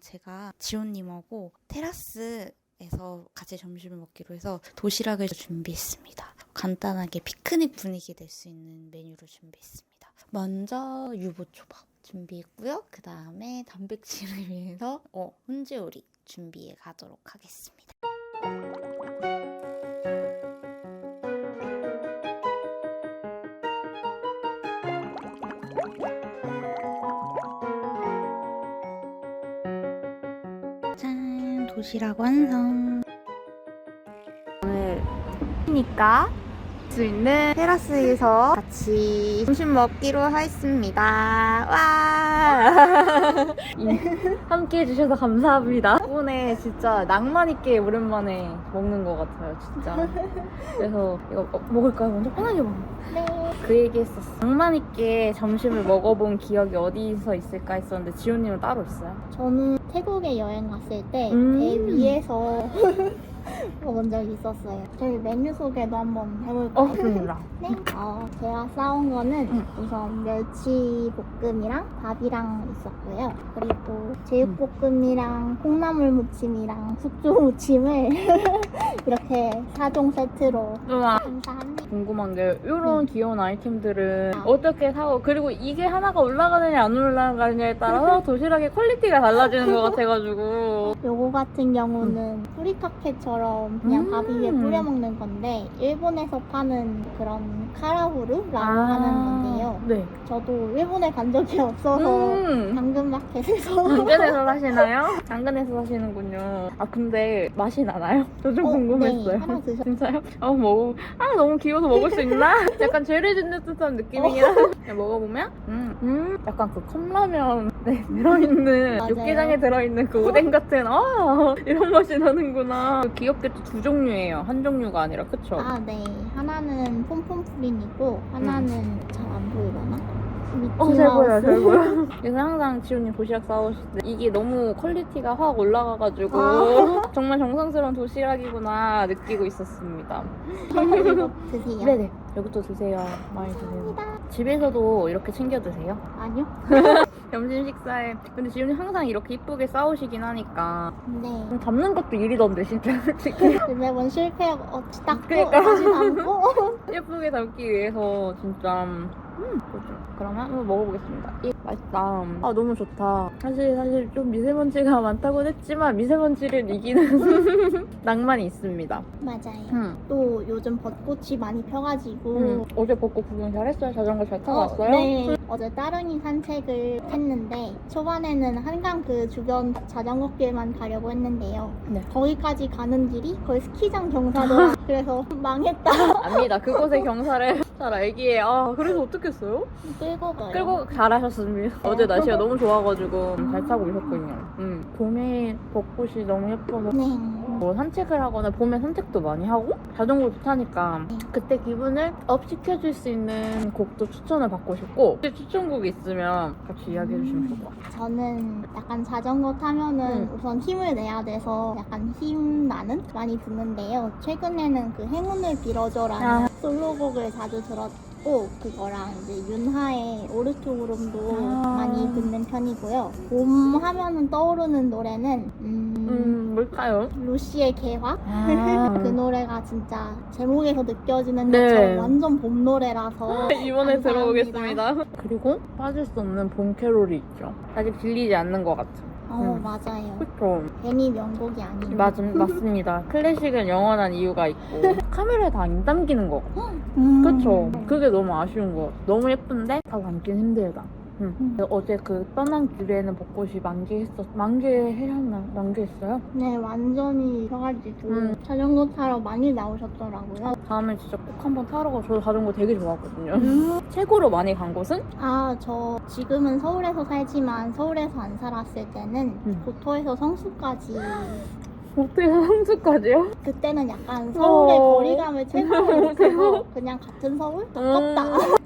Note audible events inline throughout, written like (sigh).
저희가 지호님하고 테라스 에서 같이 점심을 먹기로 해서 도시락을 준비했습니다. 간단하게 피크닉 분위기 낼수 있는 메뉴를 준비했습니다. 먼저 유부초밥 준비했고요. 그 다음에 단백질을 위해서 어, 훈제오리 준비해 가도록 하겠습니다. 도시락 완성. 니까 수 있는 테라스에서 같이 점심 먹기로 했습니다. 와! 함께 해주셔서 감사합니다. 덕분에 진짜 낭만 있게 오랜만에 먹는 것 같아요, 진짜. 그래서 이거 어, 먹을까요? 먼저 편하게 먹어. 네. 그 얘기 했었어. 낭만 있게 점심을 먹어본 기억이 어디서 있을까 했었는데 지호님은 따로 있어요? 저는 태국에 여행 갔을 때배 음. 위에서 (laughs) 먹은 적이 있었어요. 저희 메뉴 소개도 한번 해볼까요? 어, 좋습니다. (laughs) 네. 어, 제가 싸온 거는 음. 우선 멸치 볶음이랑 밥이랑 있었고요. 그리고 제육볶음이랑 콩나물 무침이랑 숙주 무침을 (laughs) 이렇게 4종 세트로 우와. 궁금한 게 이런 귀여운 아이템들은 아. 어떻게 사고 그리고 이게 하나가 올라가느냐 안 올라가느냐에 따라서 (laughs) 도시락의 퀄리티가 달라지는 것 같아가지고 요거 같은 경우는 뿌리카케처럼 그냥 음. 밥 위에 뿌려 먹는 건데 일본에서 파는 그런 카라후루라고 하는 건데요. 네. 저도 일본에 간 적이 없어서 음. 당근마켓에서 당근에서 (laughs) 사시나요? 당근에서 사시는군요. 아 근데 맛이 나나요? (laughs) 저 좀 어, 궁금했어요. 네, 하나 드셔. 진짜요? 아 먹어. 아 너무 귀여워서 먹을 수 있나? 약간 죄를 짓는 듯한 느낌이긴 한데 그냥 먹어보면 음, 음 약간 그 컵라면 네, 들어있는 맞아요. 육개장에 들어있는 그 오뎅 같은 아 이런 맛이 나는구나. 귀엽게 또두 종류예요. 한 종류가 아니라 그쵸? 아, 네. 하나는 폼폼프린이고 하나는 잘 안 보이려나? 어, 잘 미키마우스. 잘 보여. 그래서 항상 지훈님 도시락 싸오실 때 이게 너무 퀄리티가 확 올라가가지고 아. (laughs) 정말 정성스러운 도시락이구나 느끼고 있었습니다. 이거 드세요. 네네, 여기도 드세요. 많이 드세요. 집에서도 이렇게 챙겨 드세요? 아니요? (laughs) 점심 식사에. 근데 지훈님 항상 이렇게 이쁘게 싸우시긴 하니까 네. 좀 담는 것도 일이던데 진짜 솔직히 (laughs) 매번 실패하고 어, 닦고 그러니까. 다시 담고 (laughs) 예쁘게 담기 위해서 진짜 음 그죠. 그러면 한번 먹어보겠습니다. 이 맛있다. 아 너무 좋다. 사실 사실 좀 미세먼지가 (laughs) 많다고 했지만 미세먼지를 이기는 (laughs) 낭만이 있습니다. 맞아요. 음. 또 요즘 벚꽃이 많이 펴가지고 음. 어제 벚꽃 구경 잘했어요. 자전거 잘 타고 왔어요? 네. 어제 따릉이 산책을 했는데 초반에는 한강 그 주변 자전거 길만 가려고 했는데요. 네. 거기까지 가는 길이 거의 스키장 경사더라. (laughs) 그래서 망했다. 압니다. 그곳의 경사를 잘 알기에 아 그래서 어떻게 했어요? 끌고 가요. 끌고 잘하셨습니다. 어제 날씨가 너무 좋아가지고 잘 타고 오셨군요. 음. 봄에 벚꽃이 너무 예뻐서 네. 뭐 산책을 하거나 봄에 산책도 많이 하고 자전거도 타니까 그때 기분을 업 시켜줄 수 있는 곡도 추천을 받고 싶고 혹시 추천곡이 있으면 같이 이야기해 주시면 좋을 것 같아요. 저는 약간 자전거 타면은 음. 우선 힘을 내야 돼서 약간 힘 나는 많이 듣는데요. 최근에는 그 행운을 빌어줘라는 아. 솔로곡을 자주 들었고 그거랑 이제 윤하의 오르토그름도 아. 많이 듣는 편이고요. 봄 하면은 떠오르는 노래는 음, 음 뭘까요? 루시의 개화 아. (laughs) 그 노래가 진짜 제목에서 느껴지는 네. 것처럼 완전 봄 노래라서 (laughs) 이번에 감사합니다. 들어보겠습니다. 그리고 빠질 수 없는 봄 캐롤이 있죠. 아직 질리지 않는 것 같아요. 어 음. 맞아요. 그쵸? 괜히 명곡이 아니에요. 맞, 맞습니다. 클래식은 영원한 이유가 있고 (laughs) 카메라에 다 안 담기는 거 음. 그쵸. 그게 너무 아쉬운 거. 너무 예쁜데 다 담긴 힘들다. 응. 음. 어제 그 떠난 길에는 벚꽃이 만개했었, 만개해였나? 만개했어요? 네, 완전히 펴가지고 음. 자전거 타러 많이 나오셨더라고요. 다음에 진짜 꼭 한번 타러 가. 저 자전거 되게 좋아하거든요. 음. (laughs) 최고로 많이 간 곳은? 아, 저 지금은 서울에서 살지만 서울에서 안 살았을 때는 음. 고토에서 성수까지 (laughs) 호텔 성수까지요? 그때는 약간 서울의 어. 거리감을 느끼고 (laughs) 그냥 같은 서울? 음,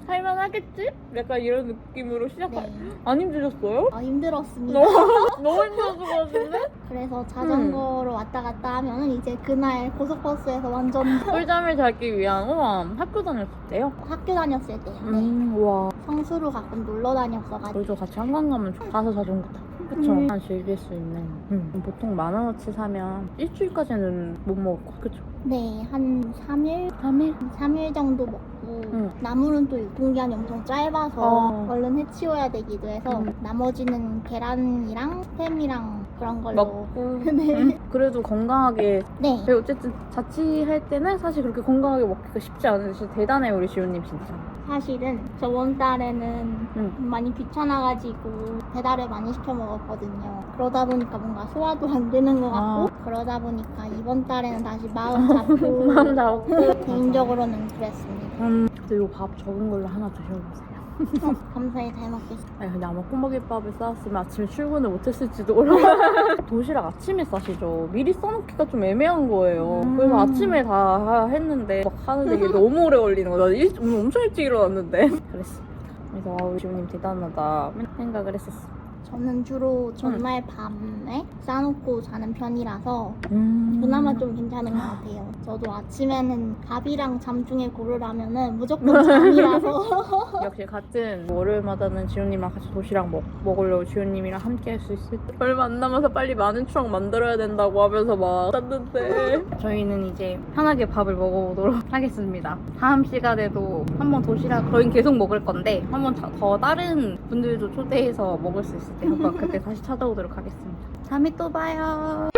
살만하겠지? (laughs) 약간 이런 느낌으로 시작할. 네. 안 힘드셨어요? 아, 힘들었습니다. 너무, (laughs) 너무 힘들었을 것 같은데? 그래서 자전거로 왔다 갔다 하면은 이제 그날 고속버스에서 완전 꿀잠을 자기 위한, 우와, 학교 다녔을 때요? 학교 다녔을 때 네. 음, 우와. 성수로 가끔 놀러 다녔어가지고 우리도 같이 한강 가면 좋- 가서 자전거 타. 그쵸. 음. 즐길 수 있는. 음. 보통 만 원어치 사면 일주일까지는 못 먹을 거. 그쵸? 네, 한 3일? 3일? 3일 정도 먹고 응. 나물은 또 유통기한이 엄청 짧아서 어. 얼른 해치워야 되기도 해서 음. 나머지는 계란이랑 햄이랑 그런 걸로 먹고. (laughs) 네. 음. 그래도 건강하게. 네. 그리고 어쨌든 자취할 때는 사실 그렇게 건강하게 먹기가 쉽지 않으시 대단해요, 우리 지호님 진짜. 사실은 저번 달에는 응. 많이 귀찮아가지고 배달을 많이 시켜 먹었거든요. 그러다 보니까 뭔가 소화도 안 되는 것 같고 그러다 보니까 이번 달에는 다시 (laughs) 마음 잡고 마음 잡고. 개인적으로는 그랬습니다. 음, 이거 밥 적은 걸로 하나 드셔보세요. 어, 감사히 잘 먹겠습니다. 아니 근데 아마 꼬막김밥을 싸왔으면 아침에 출근을 못했을지도 몰라. (laughs) 도시락 아침에 싸시죠. 미리 싸놓기가 좀 애매한 거예요. 음. 그래서 아침에 다 했는데 막 하는데 이게 (laughs) 너무 오래 걸리는 거야. 나 일, 오늘 엄청 일찍 일어났는데. (laughs) 그랬습니다. 그래서 아우 지훈님 대단하다 생각을 했었어. 저는 주로 전날 밤에 싸놓고 자는 편이라서 음. 그나마 좀 괜찮은 것 같아요. 저도 아침에는 밥이랑 잠 중에 고르라면은 무조건 잠이라서. (laughs) 역시 같은 월요일마다는 지훈님이랑 같이 도시락 먹, 먹으려고 지훈님이랑 함께 할 수 있을 때. 얼마 안 남아서 빨리 많은 추억 만들어야 된다고 하면서 막 땄는데. 저희는 이제 편하게 밥을 먹어보도록 (laughs) 하겠습니다. 다음 시간에도 한번 도시락 저희는 계속 먹을 건데 한번 자- 더 다른 분들도 초대해서 먹을 수 있을 때 한번 그때 다시 찾아오도록 하겠습니다. 다음에 또 봐요